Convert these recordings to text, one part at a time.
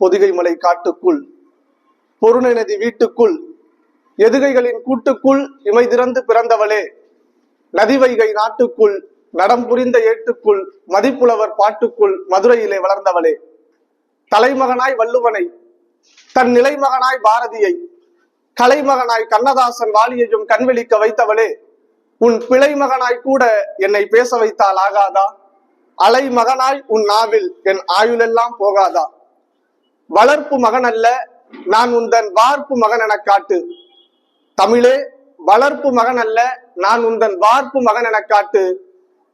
பொதிகை மலை காட்டுக்குள் பொருணை நதி வீட்டுக்குள் எதுகைகளின் கூட்டுக்குள் இமை திறந்து பிறந்தவளே நதி வைகை நாட்டுக்குள் நடம் புரிந்த ஏட்டுக்குள் மதிப்புலவர் பாட்டுக்குள் மதுரையிலே வளர்ந்தவளே. தலைமகனாய் வள்ளுவனை தன் நிலைமகனாய் பாரதியை கலைமகனாய் கண்ணதாசன் வாலியையும் கண்விழிக்க வைத்தவளே உன் பிழை மகனாய் கூட என்னை பேச வைத்தால் ஆகாதா? அலை மகனாய் உன் நாவில் என் ஆயுளெல்லாம் போகாதா? வளர்ப்பு மகன் அல்ல நான் உந்தன் வார்ப்பு மகன் என காட்டு. தமிழே வளர்ப்பு மகன் அல்ல நான் உந்தன் வார்ப்பு மகன் என காட்டு.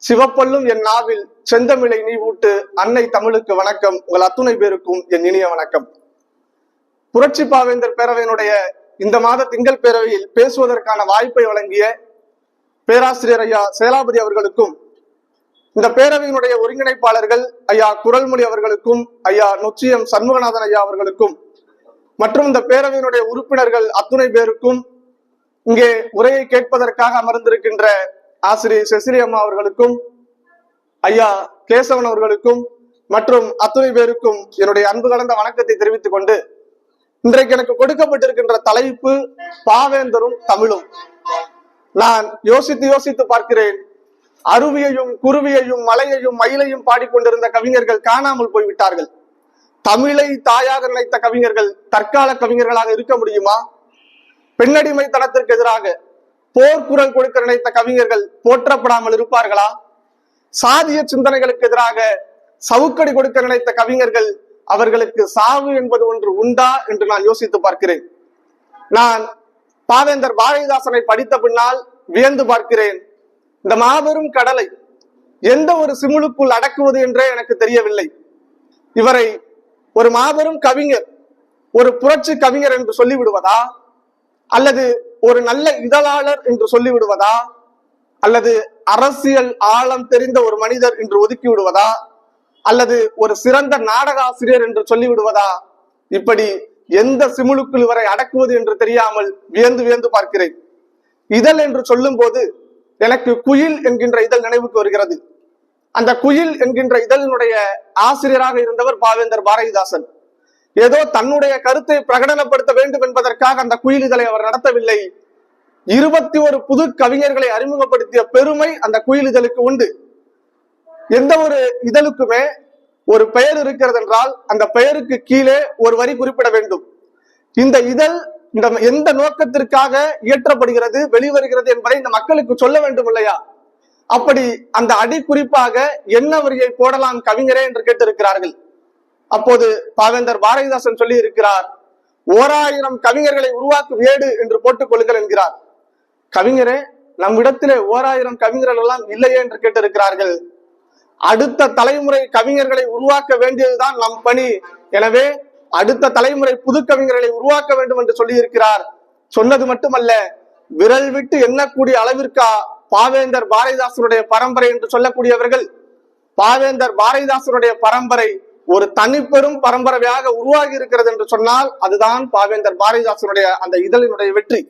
சிவப்பல்லும் என் நாவில் செந்தமிழை நீ ஊட்டு. அன்னை தமிழுக்கு வணக்கம். உங்கள் அத்துணை பேருக்கும் என் இனிய வணக்கம். புரட்சி பாவேந்தர் பேரவையினுடைய இந்த மாத திங்கள் பேரவையில் பேசுவதற்கான வாய்ப்பை வழங்கிய பேராசிரியர் ஐயா சேலாபதி அவர்களுக்கும் இந்த பேரவையினுடைய ஒருங்கிணைப்பாளர்கள் ஐயா குரல்மொழி அவர்களுக்கும் ஐயா நொச்சியம் சண்முகநாதன் ஐயா அவர்களுக்கும் மற்றும் இந்த பேரவையினுடைய உறுப்பினர்கள் அத்துணை பேருக்கும் இங்கே உரையை கேட்பதற்காக அமர்ந்திருக்கின்ற ஆசிரியர் செசிலி அம்மா அவர்களுக்கும் ஐயா கேசவன் அவர்களுக்கும் மற்றும் அத்துணை பேருக்கும் என்னுடைய அன்பு கலந்த வணக்கத்தை தெரிவித்துக் கொண்டு இன்றைக்கு எனக்கு கொடுக்கப்பட்டிருக்கின்ற தலைப்பு பாவேந்தரும் தமிழும். நான் யோசித்து யோசித்து பார்க்கிறேன். அருவியையும் குருவியையும் மலையையும் மயிலையும் பாடிக்கொண்டிருந்த கவிஞர்கள் காணாமல் போய்விட்டார்கள். தமிழை தாயாக நினைத்த கவிஞர்கள் தற்கால கவிஞர்களாக இருக்க முடியுமா? பெண்ணடிமை தனத்திற்கு எதிராக போர்க்குரல் கொடுக்க நினைத்த கவிஞர்கள் போற்றப்படாமல் இருப்பார்களா? சாதிய சிந்தனைகளுக்கு எதிராக சவுக்கடி கொடுக்க நினைத்த கவிஞர்கள் அவர்களுக்கு சாவு என்பது ஒன்று உண்டா என்று நான் யோசித்து பார்க்கிறேன். நான் பாவேந்தர் பாரதிதாசனை படித்த பின்னால் வியந்து பார்க்கிறேன். இந்த மாபெரும் கடலை எந்த ஒரு சிமுழுக்குள் அடக்குவது என்றே எனக்கு தெரியவில்லை. இவரை ஒரு மாபெரும் கவிஞர் ஒரு புரட்சி கவிஞர் என்று சொல்லிவிடுவதா? அல்லது ஒரு நல்ல இதழாளர் என்று சொல்லிவிடுவதா? அல்லது அரசியல் ஆழம் தெரிந்த ஒரு மனிதர் என்று ஒதுக்கி விடுவதா அல்லது ஒரு சிறந்த நாடக ஆசிரியர் என்று சொல்லிவிடுவதா? இப்படி எந்த சிமுழுக்குள் இவரை அடக்குவது என்று தெரியாமல் வியந்து வியந்து பார்க்கிறேன். இதழ் என்று சொல்லும் போது எனக்கு குயில் என்கின்ற இதழ் நினைவுக்கு வருகிறது. அந்த குயில் என்கின்ற இதழினுடைய ஆசிரியராக இருந்தவர் பாவேந்தர் பாரதிதாசன். ஏதோ தன்னுடைய கருத்தை பிரகடனப்படுத்த வேண்டும் என்பதற்காக அந்த குயில் இதழை அவர் நடத்தவில்லை. இருபத்தி ஒரு புது கவிஞர்களை அறிமுகப்படுத்திய பெருமை அந்த குயில் இதழுக்கு உண்டு. எந்த ஒரு இதழுக்குமே ஒரு பெயர் இருக்கிறது என்றால் அந்த பெயருக்கு கீழே ஒரு வரி குறிப்பிட வேண்டும். இந்த இதழ் இந்த எந்த நோக்கத்திற்காக இயற்றப்படுகிறது வெளிவருகிறது என்பதை இந்த மக்களுக்கு சொல்ல வேண்டும் இல்லையா? அப்படி அந்த அடி குறிப்பாக என்ன வரியை போடலாம் கவிஞரே என்று கேட்டிருக்கிறார்கள். அப்போது பாவேந்தர் பாரதிதாசன் சொல்லி இருக்கிறார் ஓராயிரம் கவிஞர்களை உருவாக்கும் ஏடு என்று போட்டுக் கொள்ளுங்கள் என்கிறார். கவிஞரே நம்மிடத்திலே ஓராயிரம் கவிஞர்கள் எல்லாம் இல்லையே என்று கேட்டிருக்கிறார்கள். அடுத்த தலைமுறை கவிஞர்களை உருவாக்க வேண்டியதுதான் நம் பணி. எனவே அடுத்த தலைமுறை புது கவிஞர்களை உருவாக்க வேண்டும் என்று சொல்லியிருக்கிறார். சொன்னது மட்டுமல்ல விரல் விட்டு எண்ணக்கூடிய அளவிற்கா பாவேந்தர் பாரதிதாசனுடைய பரம்பரை என்று சொல்லக்கூடியவர்கள்? பாவேந்தர் பாரதிதாசனுடைய பரம்பரை ஒரு தனிப்பெரும் பரம்பரையாக உருவாகி இருக்கிறது என்று சொன்னால் அதுதான் பாவேந்தர் பாரதிதாசனுடைய அந்த இதழினுடைய வெற்றி.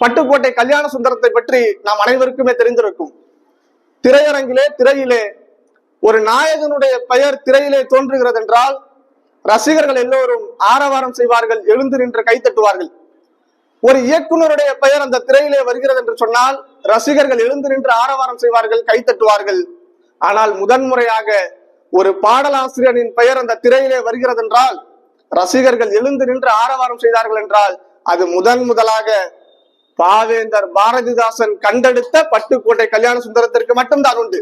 பட்டுக்கோட்டை கல்யாண சுந்தரத்தை பற்றி நாம் அனைவருக்குமே தெரிந்திருக்கும். திரையரங்கிலே திரையிலே ஒரு நாயகனுடைய பெயர் திரையிலே தோன்றுகிறது என்றால் ரசிகர்கள் எல்லோரும் ஆரவாரம் செய்வார்கள் எழுந்து நின்று கைத்தட்டுவார்கள் ஒரு இயக்குனருடைய பெயர் அந்த திரையிலே வருகிறது என்று சொன்னால் ரசிகர்கள் எழுந்து நின்று ஆரவாரம் செய்வார்கள் கைத்தட்டுவார்கள் ஆனால் முதன்முறையாக ஒரு பாடலாசிரியரின் பெயர் அந்த திரையிலே வருகிறது என்றால் ரசிகர்கள் எழுந்து நின்று ஆரவாரம் செய்தார்கள் என்றால் அது முதன் முதலாக பாவேந்தர் பாரதிதாசன் கண்டெடுத்த பட்டுக்கோட்டை கல்யாண சுந்தரத்திற்கு மட்டும்தான் உண்டு.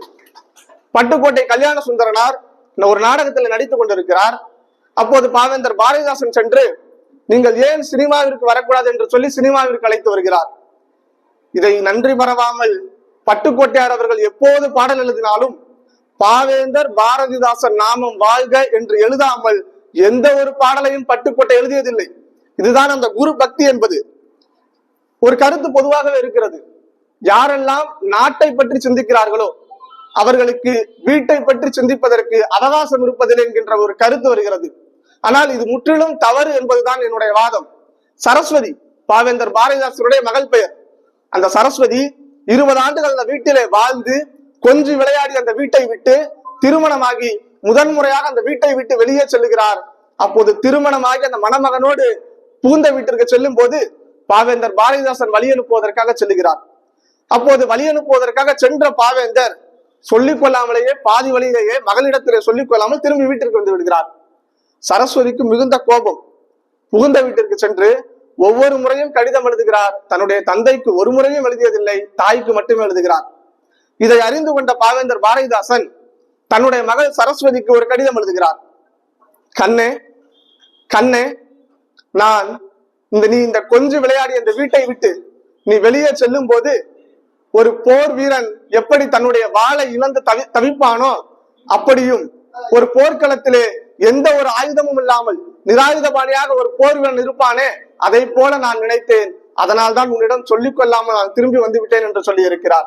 பட்டுக்கோட்டை கல்யாண சுந்தரனார் ஒரு நாடகத்தில் நடித்துக் கொண்டிருக்கிறார். அப்போது பாவேந்தர் பாரதிதாசன் சென்று நீங்கள் ஏன் சினிமாவிற்கு வரக்கூடாது என்று சொல்லி சினிமாவிற்கு அழைத்து வருகிறார். இதை நன்றி மறவாமல் பட்டுக்கோட்டையார் அவர்கள் எப்போது பாடல் எழுதினாலும் பாவேந்தர் பாரதிதாசன் நாமம் வாழ்க என்று எழுதாமல் எந்த ஒரு பாடலையும் பட்டுக்கோட்டை எழுதியதில்லை. இதுதான் அந்த குரு பக்தி என்பது. ஒரு கருத்து பொதுவாகவே இருக்கிறது. யாரெல்லாம் நாட்டை பற்றி சிந்திக்கிறார்களோ அவர்களுக்கு வீட்டை பற்றி சிந்திப்பதற்கு அவகாசம் இருப்பதில்லை என்கின்ற ஒரு கருத்து வருகிறது. ஆனால் இது முற்றிலும் தவறு என்பதுதான் என்னுடைய வாதம். சரஸ்வதி பாவேந்தர் பாரதிதாசனுடைய மகள் பெயர். அந்த சரஸ்வதி இருபது ஆண்டுகள் அந்த வீட்டிலே வாழ்ந்து கொஞ்சி விளையாடி அந்த வீட்டை விட்டு திருமணமாகி முதன்முறையாக அந்த வீட்டை விட்டு வெளியே செல்லுகிறார் அப்போது திருமணமாகி அந்த மணமகனோடு புகுந்த வீட்டிற்கு செல்லும் போது பாவேந்தர் பாரதிதாசன் வழி அனுப்புவதற்காக செல்லுகிறார் அப்போது வழி அனுப்புவதற்காக சென்ற பாவேந்தர் சொல்லிக் கொள்ளாமலேயே பாதி வழியிலேயே மகளிடத்திலே சொல்லிக் கொள்ளாமல் திரும்பி வீட்டிற்கு வந்து விடுகிறார். சரஸ்வதிக்கு மிகுந்த கோபம். புகுந்த வீட்டிற்கு சென்று ஒவ்வொரு முறையும் கடிதம் எழுதுகிறார். தன்னுடைய தந்தைக்கு ஒரு முறையும் எழுதியதில்லை தாய்க்கு மட்டுமே எழுதுகிறார். இதை அறிந்து கொண்ட பாவேந்தர் பாரதிதாசன் தன்னுடைய மகள் சரஸ்வதிக்கு ஒரு கடிதம் எழுதுகிறார். கண்ணே கண்ணே நான் இந்த நீ இந்த கொஞ்சு விளையாடி இந்த வீட்டை விட்டு நீ வெளியே செல்லும் போது ஒரு போர் வீரன் எப்படி தன்னுடைய வாளை இழந்து தவி தவிப்பானோ அப்படியும் ஒரு போர்க்களத்திலே எந்த ஒரு ஆயுதமும் இல்லாமல் நிராயுதபாணியாக ஒரு போர் வீரன் இருப்பானே அதை போல நான் நினைத்தேன். அதனால் தான் உன்னிடம் சொல்லிக் கொள்ளாமல் நான் திரும்பி வந்து விட்டேன் என்று சொல்லி இருக்கிறார்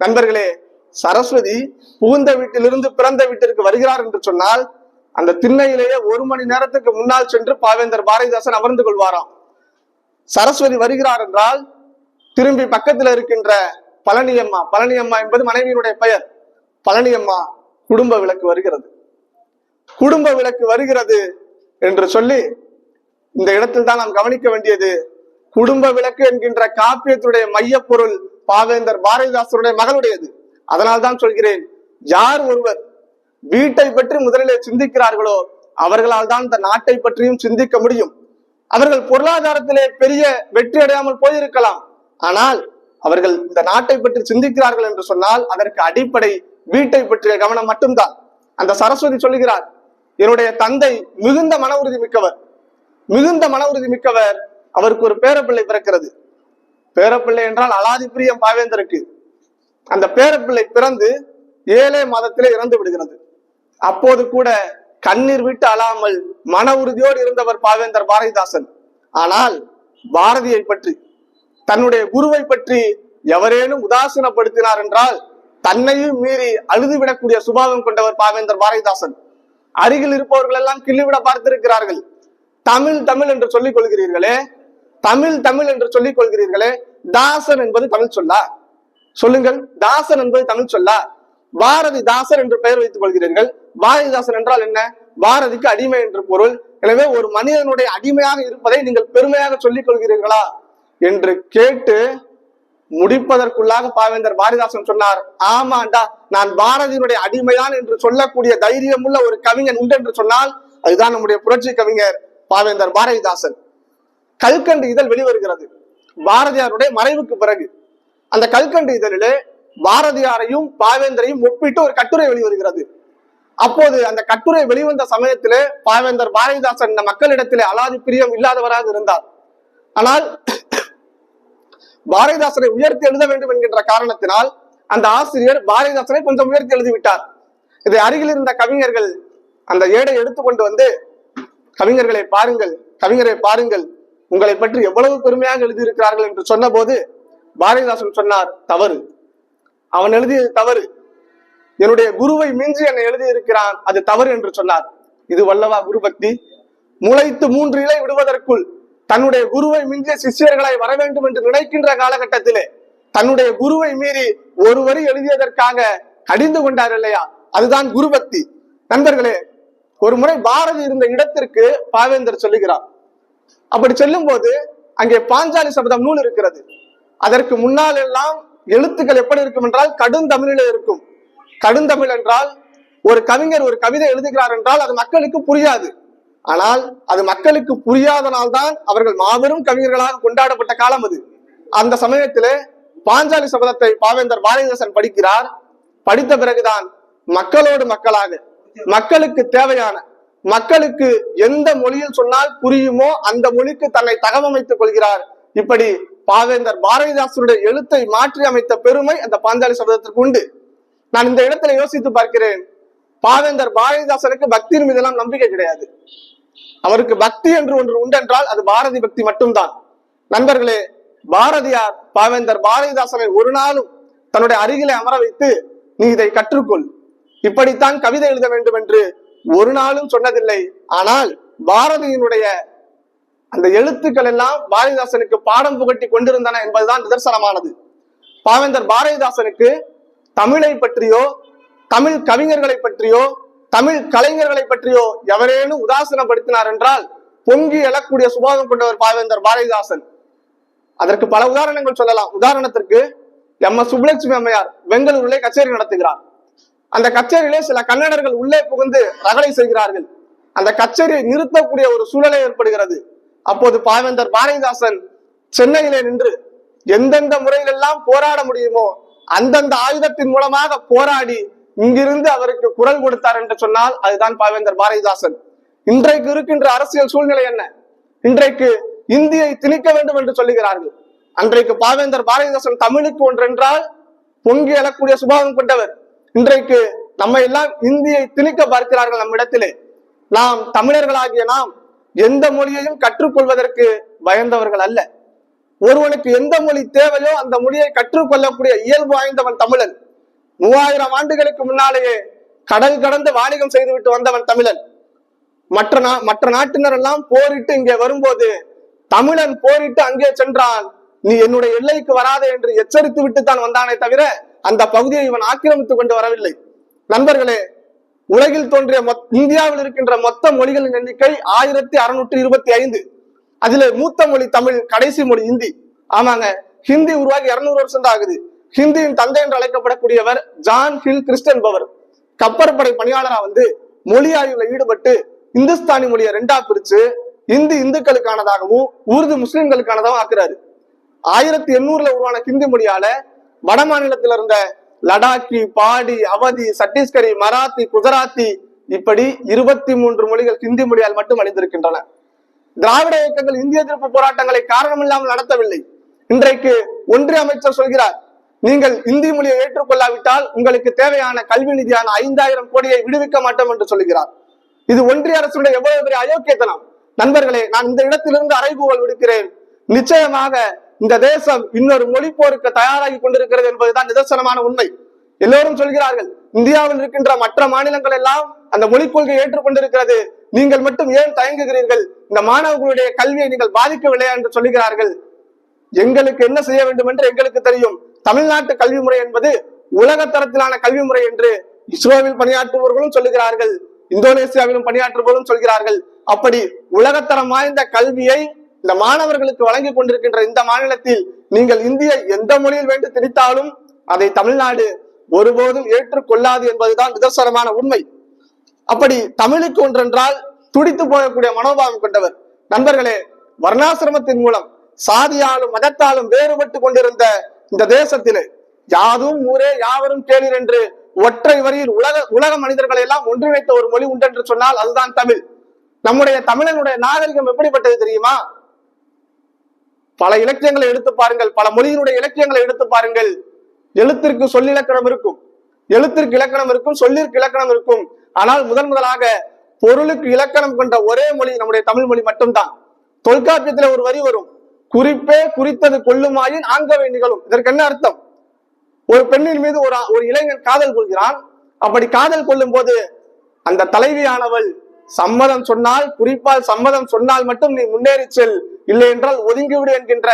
நண்பர்களே சரஸ்வதி புகுந்த வீட்டிலிருந்து பிறந்த வீட்டிற்கு வருகிறார் என்று சொன்னால் அந்த திண்ணையிலேயே ஒரு மணி நேரத்துக்கு முன்னால் சென்று பாவேந்தர் பாரதிதாசன் அமர்ந்து கொள்வாராம். சரஸ்வதி வருகிறார் என்றால் திரும்பி பக்கத்தில் இருக்கின்ற பழனியம்மா பழனியம்மா என்பது மனைவியினுடைய பெயர். பழனியம்மா குடும்ப விளக்கு வருகிறது. குடும்ப விளக்கு வருகிறது என்று சொல்லி இந்த இடத்தில் தான் நாம் கவனிக்க வேண்டியது. குடும்ப விளக்கு என்கின்ற காப்பியத்துடைய மையப்பொருள் பாவேந்தர் பாரதிதாசருடைய மகளுடையது. அதனால் தான் சொல்கிறேன் யார் ஒருவர் வீட்டை பற்றி முதலிலே சிந்திக்கிறார்களோ அவர்களால் தான் இந்த நாட்டை பற்றியும் சிந்திக்க முடியும். அவர்கள் பொருளாதாரத்திலே பெரிய வெற்றி அடையாமல் போயிருக்கலாம். ஆனால் அவர்கள் இந்த நாட்டை பற்றி சிந்திக்கிறார்கள் என்று சொன்னால் அதற்கு அடிப்படை வீட்டை பற்றிய கவனம் மட்டும்தான். அந்த சரஸ்வதி சொல்லுகிறார் என்னுடைய தந்தை மிகுந்த மன உறுதி மிக்கவர். மிகுந்த மன உறுதி மிக்கவர். அவருக்கு ஒரு பேரப்பிள்ளை பிறக்கிறது. பேரப்பிள்ளை என்றால் அலாதி பிரியம் பாவேந்தருக்கு. அந்த பேரப்பிள்ளை பிறந்து ஏழே மாதத்திலே இறந்து விடுகிறது. அப்போது கூட கண்ணீர் விட்டு அழாமல் மன உறுதியோடு இருந்தவர் பாவேந்தர் பாரதிதாசன். ஆனால் பாரதியை பற்றி தன்னுடைய குருவை பற்றி எவரேனும் உதாசீனப்படுத்தினார் என்றால் தன்னையும் மீறி அழுதுவிடக்கூடிய சுபாவம் கொண்டவர் பாவேந்தர் பாரதிதாசன். அருகில் இருப்பவர்கள் எல்லாம் கிள்ளிவிட பார்த்திருக்கிறார்கள். தமிழ் தமிழ் என்று சொல்லிக் கொள்கிறீர்களே. தமிழ் தமிழ் என்று சொல்லிக் கொள்கிறீர்களே. தாசன் என்பது தமிழ் சொல்லா. சொல்லுங்கள் தாசன் என்பது தமிழ் சொல்லா. பாரதி தாசர் என்று பெயர் வைத்துக் கொள்கிறீர்கள். பாரதிதாசன் என்றால் என்ன? பாரதிக்கு அடிமை என்று பொருள். எனவே ஒரு மனிதனுடைய அடிமையாக இருப்பதை நீங்கள் பெருமையாக சொல்லிக் கொள்கிறீர்களா? என்று கேட்டு முடிப்பதற்குள்ளாக பாவேந்தர் பாரதிதாசன் சொன்னார் ஆமாண்டா நான் பாரதியினுடைய அடிமைதான் என்று சொல்லக்கூடிய தைரியம் உள்ள ஒரு கவிஞன் உண்டு என்று சொன்னால் அதுதான் நம்முடைய புரட்சி கவிஞர் பாவேந்தர் பாரதிதாசன் கல்கண்டு இதழ் வெளிவருகிறது. பாரதியாருடைய மறைவுக்கு பிறகு அந்த கல்கண்டு இதழிலே பாரதியாரையும் பாவேந்தரையும் ஒப்பிட்டு ஒரு கட்டுரை வெளிவருகிறது. அப்போது அந்த கட்டுரை வெளிவந்த சமயத்திலே பாவேந்தர் பாரதிதாசன் இந்த மக்களிடத்திலே அலாதி பிரியம் இல்லாதவராக இருந்தார். ஆனால் பாரதிதாசனை உயர்த்தி எழுத வேண்டும் என்கின்ற காரணத்தினால் அந்த ஆசிரியர் பாரதிதாசனை கொஞ்சம் உயர்த்தி எழுதிவிட்டார். இதை அருகில் இருந்த கவிஞர்கள் அந்த ஏடை எடுத்துக்கொண்டு வந்து கவிஞர்களை பாருங்கள் கவிஞரை பாருங்கள் உங்களை பற்றி எவ்வளவு பெருமையாக எழுதியிருக்கிறார்கள் என்று சொன்னபோது பாரதிதாசன் சொன்னார் தவறு. அவன் எழுதியது தவறு. என்னுடைய குருவை மிஞ்சி என்னை எழுதியிருக்கிறான் அது தவறு என்று சொன்னார். இது வல்லவா குரு பக்தி முளைத்து மூன்று இலை விடுவதற்குள் தன்னுடைய குருவை மிஞ்சிய சிஷ்யர்களாய் வர வேண்டும் என்று நினைக்கின்ற காலகட்டத்திலே தன்னுடைய குருவை மீறி ஒரு வரி எழுதியதற்காக கடிந்து கொண்டார் இல்லையா? அதுதான் குருபக்தி. நண்பர்களே ஒரு முறை பாரதி இருந்த இடத்திற்கு பாவேந்தர் சொல்லுகிறார். அப்படி சொல்லும் போது அங்கே பாஞ்சாலி சபதம் நூல் இருக்கிறது. அதற்கு முன்னால் எல்லாம் எழுத்துக்கள் எப்படி இருக்கும் என்றால் கடுந்தமிழில இருக்கும். கடுந்தமிழ் என்றால் ஒரு கவிஞர் ஒரு கவிதை எழுதுகிறார் என்றால் அது மக்களுக்கு புரியாது. ஆனால் அது மக்களுக்கு புரியாதனால்தான் அவர்கள் மாபெரும் கவிஞர்களாக கொண்டாடப்பட்ட காலம் அது. அந்த சமயத்திலே பாஞ்சாலி சபதத்தை பாவேந்தர் பாரதிதாசன் படிக்கிறார். படித்த பிறகுதான் மக்களோடு மக்களாக மக்களுக்கு தேவையான மக்களுக்கு எந்த மொழியில் சொன்னால் புரியுமோ அந்த மொழிக்கு தன்னை தகவமைத்துக் கொள்கிறார். இப்படி பாவேந்தர் பாரதிதாசனுடைய எழுத்தை மாற்றி அமைத்த பெருமை அந்த பாஞ்சாலி சபதத்திற்கு உண்டு. நான் இந்த இடத்துல யோசித்து பார்க்கிறேன். பாவேந்தர் பாரதிதாசனுக்கு பக்தியின் மீதெல்லாம் நம்பிக்கை கிடையாது. அவருக்கு பக்தி என்று ஒன்று உண்டென்றால் அது பாரதி பக்தி மட்டும்தான். நண்பர்களே பாரதியார் பாவேந்தர் பாரதிதாசனை ஒரு நாளும் தன்னுடைய அருகிலே அமர வைத்து நீ இதை கற்றுக்கொள். இப்படித்தான் கவிதை எழுத வேண்டும் என்று ஒரு நாளும் சொன்னதில்லை. ஆனால் பாரதியினுடைய அந்த எழுத்துக்கள் எல்லாம் பாரதிதாசனுக்கு பாடம் புகட்டி கொண்டிருந்தன என்பதுதான் நிதர்சனமானது. பாவேந்தர் பாரதிதாசனுக்கு தமிழை பற்றியோ தமிழ் கவிஞர்களை பற்றியோ தமிழ் கலைஞர்களை பற்றியோ எவரேனும் உதாசீனப்படுத்தினார் என்றால் பொங்கி எழக்கூடிய சுபாவம் கொண்டவர் பாவேந்தர் பாரதிதாசன். அதற்கு பல உதாரணங்கள் சொல்லலாம். உதாரணத்திற்கு எம். எஸ். சுப்புலட்சுமி அம்மையார் பெங்களூரிலே கச்சேரி நடத்துகிறார். அந்த கச்சேரியிலே சில கன்னடர்கள் உள்ளே புகுந்து ரகளை செய்கிறார்கள். அந்த கச்சேரியை நிறுத்தக்கூடிய ஒரு சூழலை ஏற்படுகிறது. அப்போது பாவேந்தர் பாரதிதாசன் சென்னையிலே நின்று எந்தெந்த முறையிலெல்லாம் போராட முடியுமோ அந்தந்த ஆயுதத்தின் மூலமாக போராடி இங்கிருந்து அவருக்கு குரல் கொடுத்தார் என்று சொன்னால் அதுதான் பாவேந்தர் பாரதிதாசன். இன்றைக்கு இருக்கின்ற அரசியல் சூழ்நிலை என்ன? இன்றைக்கு இந்தியை திணிக்க வேண்டும் என்று சொல்லுகிறார்கள். அன்றைக்கு பாவேந்தர் பாரதிதாசன் தமிழுக்கு ஒன்றென்றால் பொங்கி எழக்கூடிய சுபாவம் கொண்டவர். இன்றைக்கு நம்ம எல்லாம் இந்தியை திணிக்க பார்க்கிறார்கள் நம்மிடத்திலே. நாம் தமிழர்களாகிய நாம் எந்த மொழியையும் கற்றுக்கொள்வதற்கு பயந்தவர்கள் அல்ல. ஒருவனுக்கு எந்த மொழி தேவையோ அந்த மொழியை கற்றுக்கொள்ளக்கூடிய இயல்பு வாய்ந்தவன் தமிழன். மூவாயிரம் ஆண்டுகளுக்கு முன்னாலேயே கடல் கடந்து வாணிகம் செய்துவிட்டு வந்தவன் தமிழன். மற்ற நா மற்ற நாட்டினர் எல்லாம் போரிட்டு இங்கே வரும்போது தமிழன் போரிட்டு அங்கே சென்றான். நீ என்னுடைய எல்லைக்கு வராதே என்று எச்சரித்து விட்டு தான் வந்தானே தவிர அந்த பகுதியை இவன் ஆக்கிரமித்துக் கொண்டு வரவில்லை. நண்பர்களே உலகில் தோன்றிய மொத்- இந்தியாவில் இருக்கின்ற மொத்த மொழிகளின் எண்ணிக்கை ஆயிரத்தி அறுநூற்றி இருபத்தி ஐந்து. அதுல மூத்த மொழி தமிழ் கடைசி மொழி ஹிந்தி. ஆமாங்க ஹிந்தி உருவாகி இருநூறு வருஷம் தான் ஆகுது. ஹிந்தியின் தந்தை என்று அழைக்கப்படக்கூடியவர் ஜான் ஹில் கிறிஸ்டன் பவர் கப்பற்படை பணியாளரா வந்து மொழி ஆய்வுல ஈடுபட்டு இந்துஸ்தானி மொழியை ரெண்டா பிரிச்சு இந்து இந்துக்களுக்கானதாகவும் உருது முஸ்லிம்களுக்கானதாகவும் ஆக்குறாரு. ஆயிரத்தி எண்ணூறுல உருவான ஹிந்தி மொழியால வட மாநிலத்தில் இருந்த லடாக்கி பாடி அவதி சத்தீஸ்கரி மராத்தி குஜராத்தி இப்படி இருபத்தி மூன்று மொழிகள் ஹிந்தி மொழியால் மட்டும் அழிந்திருக்கின்றன. திராவிட இயக்கங்கள் இந்திய எதிர்ப்பு போராட்டங்களை காரணமில்லாமல் நடத்தவில்லை. இன்றைக்கு ஒன்றிய அமைச்சர் சொல்கிறார் நீங்கள் இந்தி மொழியை ஏற்றுக்கொள்ளாவிட்டால் உங்களுக்கு தேவையான கல்வி நிதியான ஐந்தாயிரம் கோடியை விடுவிக்க மாட்டோம் என்று சொல்கிறார் இது ஒன்றிய அரசுடைய எவ்வளவு பெரிய அயோக்கியத்தனம். நண்பர்களே நான் இந்த இடத்திலிருந்து அறைகூவல் விடுக்கிறேன். நிச்சயமாக இந்த தேசம் இன்னொரு மொழி போருக்கு தயாராகி கொண்டிருக்கிறது என்பதுதான் நிதர்சனமான உண்மை. எல்லோரும் சொல்கிறார்கள் இந்தியாவில் இருக்கின்ற மற்ற மாநிலங்கள் எல்லாம் அந்த மொழிக் கொள்கையை ஏற்றுக்கொண்டிருக்கிறது. நீங்கள் மட்டும் ஏன் தயங்குகிறீர்கள்? இந்த மாணவர்களுடைய கல்வியை நீங்கள் பாதிக்கவில்லையா என்று சொல்லுகிறார்கள். எங்களுக்கு என்ன செய்ய வேண்டும் என்று எங்களுக்கு தெரியும். தமிழ்நாட்டு கல்வி முறை என்பது உலக தரத்திலான கல்வி முறை என்று இஸ்ரோவில் பணியாற்றுபவர்களும் சொல்லுகிறார்கள் இந்தோனேசியாவிலும் பணியாற்றுபவர்களும் சொல்கிறார்கள். அப்படி உலகத்தரம் வாய்ந்த கல்வியை இந்த மாணவர்களுக்கு வழங்கி கொண்டிருக்கின்ற இந்த மாநிலத்தில் நீங்கள் இந்திய எந்த மொழியில் வேண்டும் திணித்தாலும் அதை தமிழ்நாடு ஒருபோதும் ஏற்றுக்கொள்ளாது என்பதுதான் நிதர்சனமான உண்மை. அப்படி தமிழுக்கு ஒன்றென்றால் துடித்து போகக்கூடிய மனோபாவம் கொண்டவர். நண்பர்களே வர்ணாசிரமத்தின் மூலம் சாதியாலும் மதத்தாலும் வேறுபட்டு கொண்டிருந்த இந்த தேசத்திலே யாதும் ஊரே யாவரும் கேளீர் என்று ஒற்றை வரியில் உலக உலக மனிதர்களை எல்லாம் ஒன்று வைத்த ஒரு மொழி உண்டு என்று சொன்னால் அதுதான் தமிழ். நம்முடைய தமிழனுடைய நாகரிகம் எப்படிப்பட்டது தெரியுமா? பல இலக்கியங்களை எடுத்து பாருங்கள். பல மொழியினுடைய இலக்கியங்களை எடுத்து பாருங்கள். எழுத்திற்கு சொல்லிலக்கணம் இருக்கும். எழுத்திற்கு இலக்கணம் இருக்கும் சொல்லிற்கு இலக்கணம் இருக்கும். ஆனால் முதன் முதலாக பொருளுக்கு இலக்கணம் கொண்ட ஒரே மொழி நம்முடைய தமிழ் மொழி மட்டும்தான். தொல்காப்பியத்துல ஒரு வரி வரும். குறிப்பே குறித்தது கொள்ளுமாயின் ஆங்கவை நிகழும். இதற்கு என்ன அர்த்தம்? ஒரு பெண்ணின் மீது ஒரு ஒரு இளைஞன் காதல் கொள்கிறான். அப்படி காதல் கொள்ளும் போது அந்த தலைவியானவள் சம்மதம் சொன்னால் குறிப்பால் சம்மதம் சொன்னால் மட்டும் நீ முன்னேறி செல். இல்லை என்றால் ஒதுங்கிவிடு என்கின்ற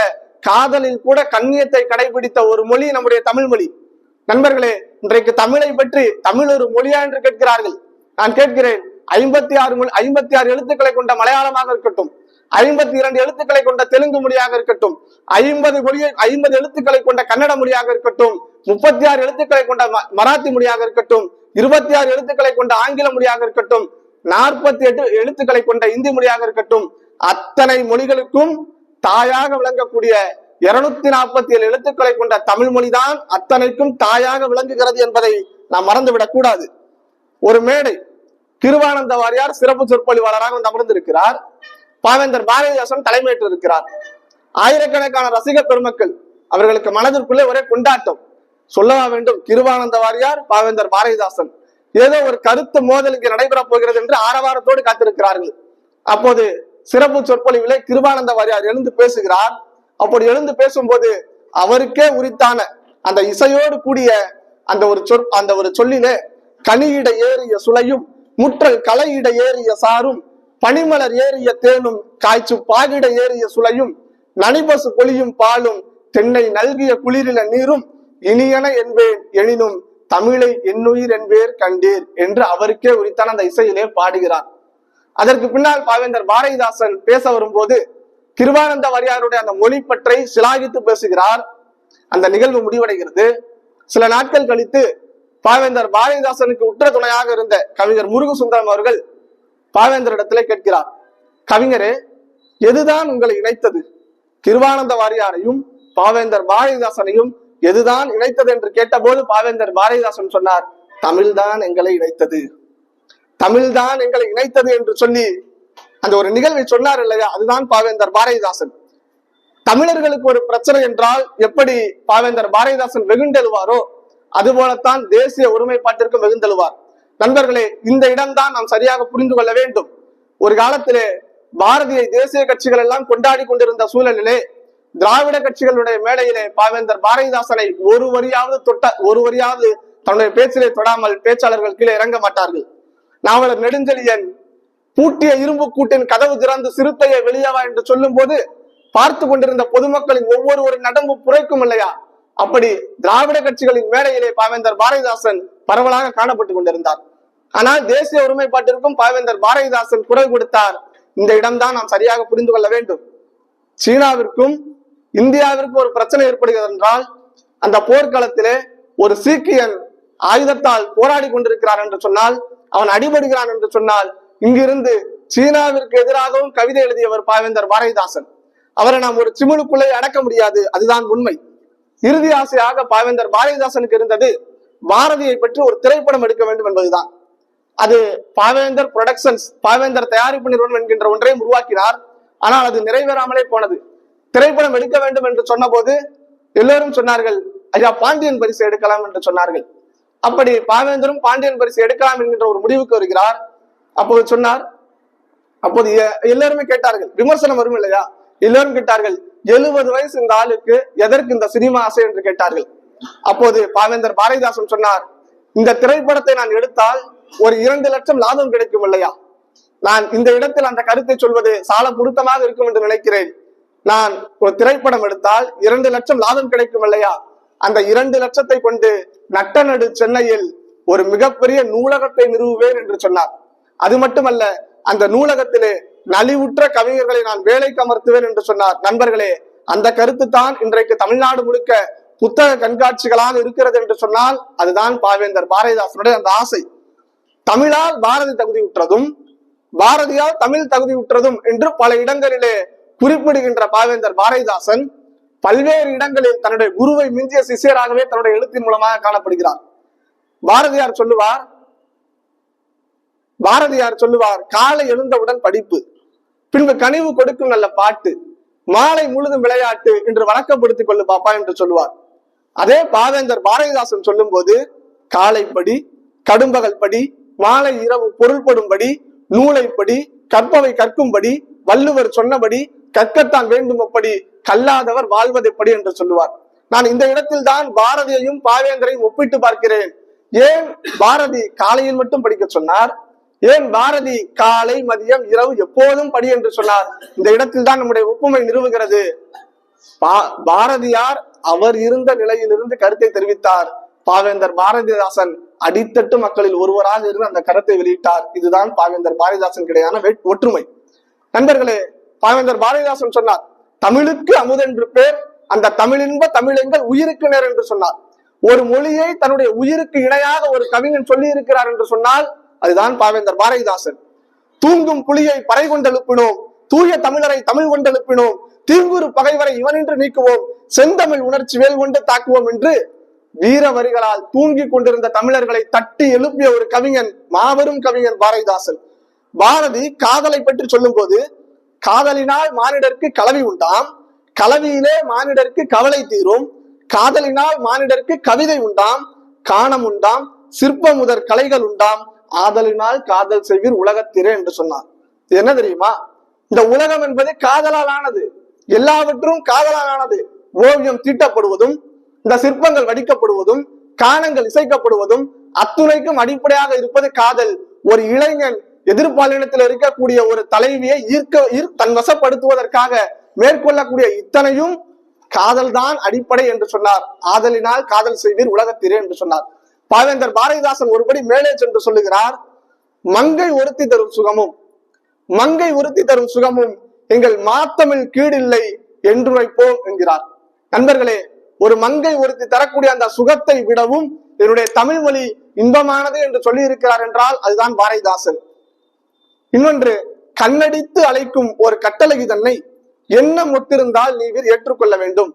காதலில் கூட கண்ணியத்தை கடைபிடித்த ஒரு மொழி நம்முடைய தமிழ் மொழி. நண்பர்களே இன்றைக்கு தமிழை பற்றி தமிழ் ஒரு மொழியா என்று கேட்கிறார்கள். நான் கேட்கிறேன் ஐம்பத்தி ஆறு மொழி ஐம்பத்தி ஆறு எழுத்துக்களை கொண்ட மலையாளமாக இருக்கட்டும். ஐம்பத்தி இரண்டு எழுத்துக்களை கொண்ட தெலுங்கு மொழியாக இருக்கட்டும் ஐம்பது மொழியை ஐம்பது எழுத்துக்களை கொண்ட கன்னட மொழியாக இருக்கட்டும் முப்பத்தி ஆறு எழுத்துக்களை கொண்ட மராத்தி மொழியாக இருக்கட்டும் இருபத்தி ஆறு எழுத்துக்களை கொண்ட ஆங்கில மொழியாக இருக்கட்டும் நாற்பத்தி எட்டு எழுத்துக்களை கொண்ட இந்தி மொழியாக இருக்கட்டும் அத்தனை மொழிகளுக்கும் தாயாக விளங்கக்கூடிய இருநூத்தி நாற்பத்தி ஏழு எழுத்துக்களை கொண்ட தமிழ் மொழிதான் அத்தனைக்கும் தாயாக விளங்குகிறது என்பதை நாம் மறந்துவிடக் கூடாது. ஒரு மேடை திருவானந்த வாரியார் சிறப்பு சொற்பொழிவாளராக வந்து அமர்ந்திருக்கிறார். பாவேந்தர் பாரதிதாசன் தலைமையேற்று இருக்கிறார். ஆயிரக்கணக்கான ரசிகர் பெருமக்கள் அவர்களுக்கு மனதிற்குள்ளே ஒரே கொண்டாட்டம். சொல்லவா வேண்டும் கிருவானந்த வாரியார் பாவேந்தர் பாரதிதாசன். ஏதோ ஒரு கருத்து மோதல் இங்கே நடைபெறப் போகிறது என்று ஆரவாரத்தோடு காத்திருக்கிறார்கள். அப்போது சிறப்பு சொற்பொழிவிலே கிருபானந்த வாரியார் எழுந்து பேசுகிறார். அப்படி எழுந்து பேசும்போது அவருக்கே உரித்தான அந்த இசையோடு கூடிய அந்த ஒரு சொற் அந்த ஒரு சொல்லிலே கனியிட ஏறிய சுளையும் முற்றல் கலையிட ஏறிய சாரும் பனிமலர் ஏறிய தேனும் காய்ச்சு பாகிட ஏறிய சுளையும் நனிபசு பொழியும் பாலும் தென்னை நல்கிய குளிரில நீரும் இனியன என்பேன் எனினும் தமிழை என்னுயிர் என்பேர் கண்டீர் என்று அவருக்கே உரித்தான அந்த இசையிலே பாடுகிறார். அதற்கு பின்னால் பாவேந்தர் பாரதிதாசன் பேச வரும்போது கிருவானந்த வாரியாருடைய அந்த மொழி பற்றை சிலாகித்து பேசுகிறார். அந்த நிகழ்வு முடிவடைகிறது. சில நாட்கள் கழித்து பாவேந்தர் பாரதிதாசனுக்கு உற்ற துணையாக இருந்த கவிஞர் முருகசுந்தரம் அவர்கள் பாவேந்தரிடத்திலே கேட்கிறார் கவிஞரே எதுதான் உங்களை இணைத்தது? திருவானந்த வாரியாரையும் பாவேந்தர் பாரதிதாசனையும் எதுதான் இணைத்தது? என்று கேட்டபோது பாவேந்தர் பாரதிதாசன் சொன்னார் தமிழ்தான் எங்களை இணைத்தது. தமிழ்தான் எங்களை இணைத்தது என்று சொல்லி அந்த ஒரு நிகழ்வை சொன்னார் இல்லையா? அதுதான் பாவேந்தர் பாரதிதாசன் தமிழர்களுக்கு ஒரு பிரச்சனை என்றால் எப்படி பாவேந்தர் பாரதிதாசன் வெகுண்டெழுவாரோ அதுபோலத்தான் தேசிய ஒருமைப்பாட்டிற்கும் வெகுந்தெழுவார் நண்பர்களே இந்த இடம்தான் நாம் சரியாக புரிந்து கொள்ள வேண்டும். ஒரு காலத்திலே பாரதிய தேசிய கட்சிகள் எல்லாம் கொண்டாடி கொண்டிருந்த சூழலிலே திராவிட கட்சிகளுடைய மேடையிலே பாவேந்தர் பாரதிதாசனை ஒரு வரியாவது தொட்ட ஒரு வரியாவது தன்னுடைய பேச்சிலே தொடாமல் பேச்சாளர்கள் கீழே இறங்க மாட்டார்கள். நாவலர் நெடுஞ்செழியன் பூட்டிய இரும்பு கூட்டின் கதவு திறந்து சிறுத்தையை வெளியவா என்று சொல்லும் போது பார்த்து கொண்டிருந்த பொதுமக்களின் ஒவ்வொரு நடம்பு புரைக்கும் இல்லையா? அப்படி திராவிட கட்சிகளின் மேடையிலே பாவேந்தர் பாரதிதாசன் பரவலாக காணப்பட்டுக் கொண்டிருந்தார். ஆனால் தேசிய ஒருமைப்பாட்டிற்கும் பாவேந்தர் பாரதிதாசன் குரல் கொடுத்தார். இந்த இடம்தான் நாம் சரியாக புரிந்து கொள்ள வேண்டும். சீனாவிற்கும் இந்தியாவிற்கும் ஒரு பிரச்சனை ஏற்படுகிறது என்றால் அந்த போர்க்களத்திலே ஒரு சீக்கியன் ஆயுதத்தால் போராடி கொண்டிருக்கிறார் என்று சொன்னால் அவன் அடிபடுகிறான் என்று சொன்னால் இங்கிருந்து சீனாவிற்கு எதிராகவும் கவிதை எழுதியவர் பாவேந்தர் பாரதிதாசன். அவரை நாம் ஒரு சிமுலுக்குள்ளே அடக்க முடியாது. அதுதான் உண்மை. இறுதி ஆசையாக பாவேந்தர் பாரதிதாசனுக்கு இருந்தது பாரதியை பற்றி ஒரு திரைப்படம் எடுக்க வேண்டும் என்பதுதான். அது பாவேந்தர் புரொடக்ஷன்ஸ் பாவேந்தர் தயாரிப்பு நிறுவனம் என்கின்ற ஒன்றையும் உருவாக்கினார். ஆனால் அது நிறைவேறாமலே போனது. திரைப்படம் எடுக்க வேண்டும் என்று சொன்னபோது எல்லோரும் சொன்னார்கள் ஐயா பாண்டியன் பரிசு எடுக்கலாம் என்று சொன்னார்கள். அப்படி பாவேந்தரும் பாண்டியன் பரிசு எடுக்கலாம் என்கின்ற ஒரு முடிவுக்கு வருகிறார். அப்போது சொன்னார் அப்போது எ- எல்லாருமே கேட்டார்கள் விமர்சனம் வரும் இல்லையா? எல்லாரும் கேட்டார்கள் எழுபது வயசு இந்த ஆளுக்கு எதற்கு இந்த சினிமா ஆசை என்று கேட்டார்கள்? அப்போது பாவேந்தர் பாரதிதாசன் சொன்னார் இந்த திரைப்படத்தை நான் எடுத்தால் ஒரு இரண்டு லட்சம் லாபம் கிடைக்கும் இல்லையா? நான் இந்த இடத்தில் அந்த கருத்தை சொல்வது சால பொருத்தமாக இருக்கும் என்று நினைக்கிறேன். நான் ஒரு திரைப்படம் எடுத்தால் இரண்டு லட்சம் லாபம் கிடைக்கும் இல்லையா? அந்த இரண்டு லட்சத்தை கொண்டு நட்ட நடு சென்னையில் ஒரு மிகப்பெரிய நூலகத்தை நிறுவுவேன் என்று சொன்னார். அது மட்டுமல்ல அந்த நூலகத்திலே நலிவுற்ற கவிஞர்களை நான் வேலைக்கு அமர்த்துவேன் என்று சொன்னார். நண்பர்களே அந்த கருத்து தான் இன்றைக்கு தமிழ்நாடு முழுக்க புத்தக கண்காட்சிகளாக இருக்கிறது என்று சொன்னால் அதுதான் பாவேந்தர் பாரதிதாசனுடைய அந்த ஆசை. தமிழால் பாரதி தகுதியுற்றதும் பாரதியால் தமிழ் தகுதியுற்றதும் என்று பல இடங்களிலே குறிப்பிடுகின்ற பாவேந்தர் பாரதிதாசன் பல்வேறு இடங்களில் தன்னுடைய குருவை மிஞ்சிய சிஷியராகவே தன்னுடைய எழுத்தின் மூலமாக காணப்படுகிறார். பாரதியார் சொல்லுவார் பாரதியார் சொல்லுவார் காலை எழுந்தவுடன் படிப்பு. பின்பு கனிவு கொடுக்கும் நல்ல பாட்டு மாலை முழுதும் விளையாட்டு என்று வழக்கப்படுத்திக் கொள்ளு பாப்பா என்று சொல்லுவார். அதே பாவேந்தர் பாரதிதாசன் சொல்லும்போது காலைப்படி கடும்பகல் படி மாலை இரவு பொருள்படும்படி நூலைப்படி கற்பவை கற்கும்படி வள்ளுவர் சொன்னபடி கற்கத்தான் வேண்டும் அப்படி கல்லாதவர் வாழ்வதைப்படி என்று சொல்லுவார். நான் இந்த இடத்தில் தான் பாரதியையும் பாவேந்தரையும் ஒப்பிட்டு பார்க்கிறேன். ஏன் பாரதி காலையில் மட்டும் படிக்க சொன்னார்? ஏன் பாரதி காலை மதியம் இரவு எப்போதும் படி என்று சொன்னார்? இந்த இடத்தில் தான் நம்முடைய ஒப்புமை நிறுவுகிறது. பா- பாரதியார் அவர் இருந்த நிலையிலிருந்து கருத்தை தெரிவித்தார். பாவேந்தர் பாரதிதாசன் அடித்தட்டு மக்களில் ஒருவராக இருந்து அந்த கருத்தை வெளியிட்டார். இதுதான் பாவேந்தர் பாரதிதாசன் கிடையான வெட்- ஒற்றுமை. நண்பர்களே பாவேந்தர் பாரதிதாசன் சொன்னார் தமிழுக்கு அமுதென்று பேர் அந்த தமிழின்ப தமிழெங்கள் உயிருக்கு நேர் என்று சொன்னார். ஒரு மொழியை தன்னுடைய உயிருக்கு இணையாக ஒரு கவிஞன் சொல்லி இருக்கிறார் என்று சொன்னால் அதுதான் பாவேந்தர் பாரதிதாசன். தூங்கும் புலியை பறை கொண்டெழுப்பினோம் தூய தமிழரை தமிழ் கொண்டெழுப்பினோம் தீங்குறு பகைவரை இவனின்று நீக்குவோம். செந்தமிழ் உணர்ச்சி வேல் கொண்டு தாக்குவோம் என்று வீர வரிகளால் தூங்கிக் கொண்டிருந்த தமிழர்களை தட்டி எழுப்பிய ஒரு கவிஞன் மாபெரும் கவிஞன் பாரதிதாசன். பாரதி காதலை பற்றி சொல்லும் போது காதலினால் மானிடருக்கு கலவி உண்டாம் கலவியிலே மானிடருக்கு கவலை தீரும் காதலினால் மானிடருக்கு கவிதை உண்டாம் காணம் உண்டாம் சிற்பம் முதற் கலைகள் உண்டாம் ஆதலினால் காதல் செய்வீர் உலகத்திரே என்று சொன்னார். இது என்ன தெரியுமா? இந்த உலகம் என்பது காதலால் ஆனது. எல்லாவற்றும் காதலால் ஆனது. ஓவியம் தீட்டப்படுவதும் இந்த சிற்பங்கள் வடிக்கப்படுவதும் காணங்கள் இசைக்கப்படுவதும் அத்துணைக்கும் அடிப்படையாக இருப்பது காதல். ஒரு இளைஞன் எதிர்பாலினத்தில் இருக்கக்கூடிய ஒரு தலைவியை ஈர்க்க தன் வசப்படுத்துவதற்காக மேற்கொள்ளக்கூடிய இத்தனையும் காதல் தான் அடிப்படை என்று சொன்னார். ஆதலினால் காதல் செய்வீர் உலகத்திரே என்று சொன்னார். பாவேந்தர் பாரதிதாசன் ஒருபடி மேலே சென்று சொல்லுகிறார் மங்கை ஒருத்தி தரும் சுகமும் மங்கை உறுத்தி தரும் சுகமும் எங்கள் மாத்தமிழ் கீடில்லை என்று வைப்போம் என்கிறார். நண்பர்களே ஒரு மங்கை ஒருத்தி தரக்கூடிய அந்த சுகத்தை விடவும் என்னுடைய தமிழ் மொழி இன்பமானது என்று சொல்லி இருக்கிறார் என்றால் அதுதான் பாரதிதாசன். இன்னொன்று கண்ணடித்து அழைக்கும் ஒரு கட்டளை தன்னை என்ன முத்திருந்தால் நீர் ஏற்றுக்கொள்ள வேண்டும்.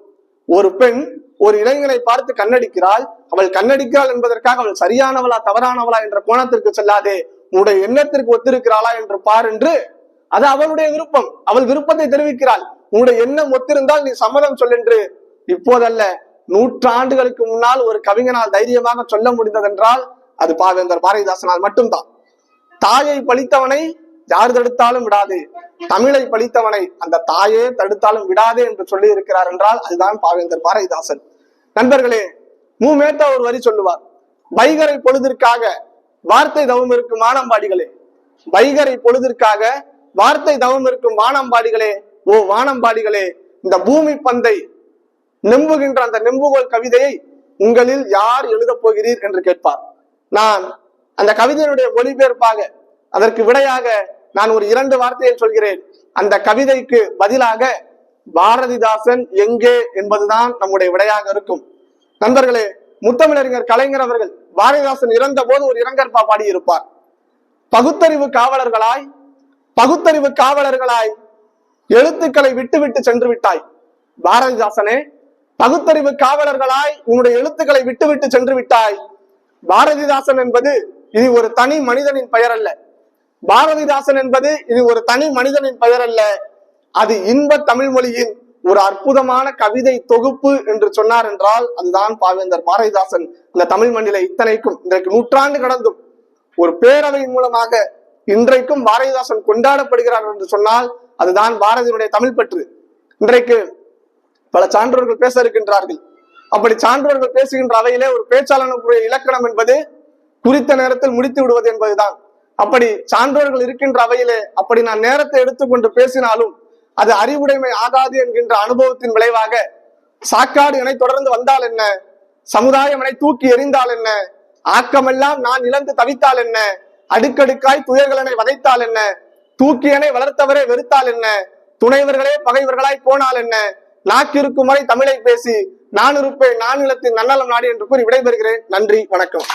ஒரு பெண் ஒரு இளைஞனை பார்த்து கண்ணடிக்கிறாள். அவள் கண்ணடிக்கிறாள் என்பதற்காக அவள் சரியானவளா தவறானவளா என்ற கோணத்திற்கு செல்லாதே. உன்னுடைய எண்ணத்திற்கு ஒத்திருக்கிறாளா என்று பார் என்று அது அவளுடைய விருப்பம். அவள் விருப்பத்தை தெரிவிக்கிறாள். உன்னுடைய எண்ணம் ஒத்திருந்தால் நீ சம்மதம் சொல் என்று. இப்போதல்ல நூற்றாண்டுகளுக்கு முன்னால் ஒரு கவிஞனால் தைரியமாக சொல்ல முடிந்ததென்றால் அது பாவேந்தர் பாரதிதாசனால் மட்டும்தான். தாயை பழித்தவனை யார் தடுத்தாலும் விடாது. தமிழை பழித்தவனை அந்த தாயே தடுத்தாலும் விடாதே என்று சொல்லி இருக்கிறார் என்றால் அதுதான் பாவேந்தர் பாரதிதாசன். நண்பர்களே மு. மேத்தா ஒரு வரி சொல்லுவார். வைகரை பொழுதிற்காக வார்த்தை தவம் இருக்கும் வானம்பாடிகளே. வைகரை பொழுதிற்காக வார்த்தை தவம் இருக்கும் வானம்பாடிகளே. ஓ வானம்பாடிகளே இந்த பூமி பந்தை நெம்புகின்ற அந்த நெம்புகோல் கவிதையை உங்களில் யார் எழுதப் போகிறீர் என்று கேட்பார். நான் அந்த கவிதையினுடைய மொழிபெயர்ப்பாக அதற்கு விடையாக நான் ஒரு இரண்டு வார்த்தையை சொல்கிறேன். அந்த கவிதைக்கு பதிலாக பாரதிதாசன் எங்கே என்பதுதான் நம்முடைய விடையாக இருக்கும். நண்பர்களே முத்தமிழறிஞர் கலைஞர் அவர்கள் பாரதிதாசன் இறந்த போது ஒரு இரங்கற்பா பாடியிருப்பார். பகுத்தறிவு காவலர்களாய் பகுத்தறிவு காவலர்களாய் எழுத்துக்களை விட்டு விட்டு சென்று விட்டாய் பாரதிதாசனே பகுத்தறிவு காவலர்களாய் உன்னுடைய எழுத்துக்களை விட்டு விட்டு சென்று விட்டாய் பாரதிதாசன் என்பது இது ஒரு தனி மனிதனின் பெயர் அல்ல பாரதிதாசன் என்பது இது ஒரு தனி மனிதனின் பெயர் அல்ல. அது இன்ப தமிழ் மொழியின் ஒரு அற்புதமான கவிதை தொகுப்பு என்று சொன்னார் என்றால் அதுதான் பாவேந்தர் பாரதிதாசன். இந்த தமிழ் மண்ணில இத்தனைக்கும் இன்றைக்கு நூற்றாண்டு கடந்தும் ஒரு பேரவையின் மூலமாக இன்றைக்கும் பாரதிதாசன் கொண்டாடப்படுகிறார் என்று சொன்னால் அதுதான் பாரதியினுடைய தமிழ் பற்று. இன்றைக்கு பல சான்றோர்கள் பேச இருக்கின்றார்கள். அப்படி சான்றோர்கள் பேசுகின்ற அவையிலே ஒரு பேச்சாளனுக்குரிய இலக்கணம் என்பது குறித்த நேரத்தில் முடித்து விடுவது என்பதுதான். அப்படி சான்றோர்கள் இருக்கின்ற அவையிலே அப்படி நான் நேரத்தை எடுத்துக்கொண்டு பேசினாலும் அது அறிவுடைமை ஆகாது என்கின்ற அனுபவத்தின் விளைவாக சாக்காடு என தொடர்ந்து வந்தால் என்ன? சமுதாயம் என தூக்கி எறிந்தால் என்ன? ஆக்கமெல்லாம் நான் இழந்து தவித்தால் என்ன? அடுக்கடுக்காய் துயர்களனை வதைத்தால் என்ன? தூக்கியனை வளர்த்தவரே வெறுத்தால் என்ன? துணைவர்களே பகைவர்களாய் போனால் என்ன? நாக்கிருக்கும் வரை தமிழை பேசி நான் இருப்பேன் நான் நிலத்தின் நன்னலம் நாடு என்று கூறி விடைபெறுகிறேன். நன்றி வணக்கம்.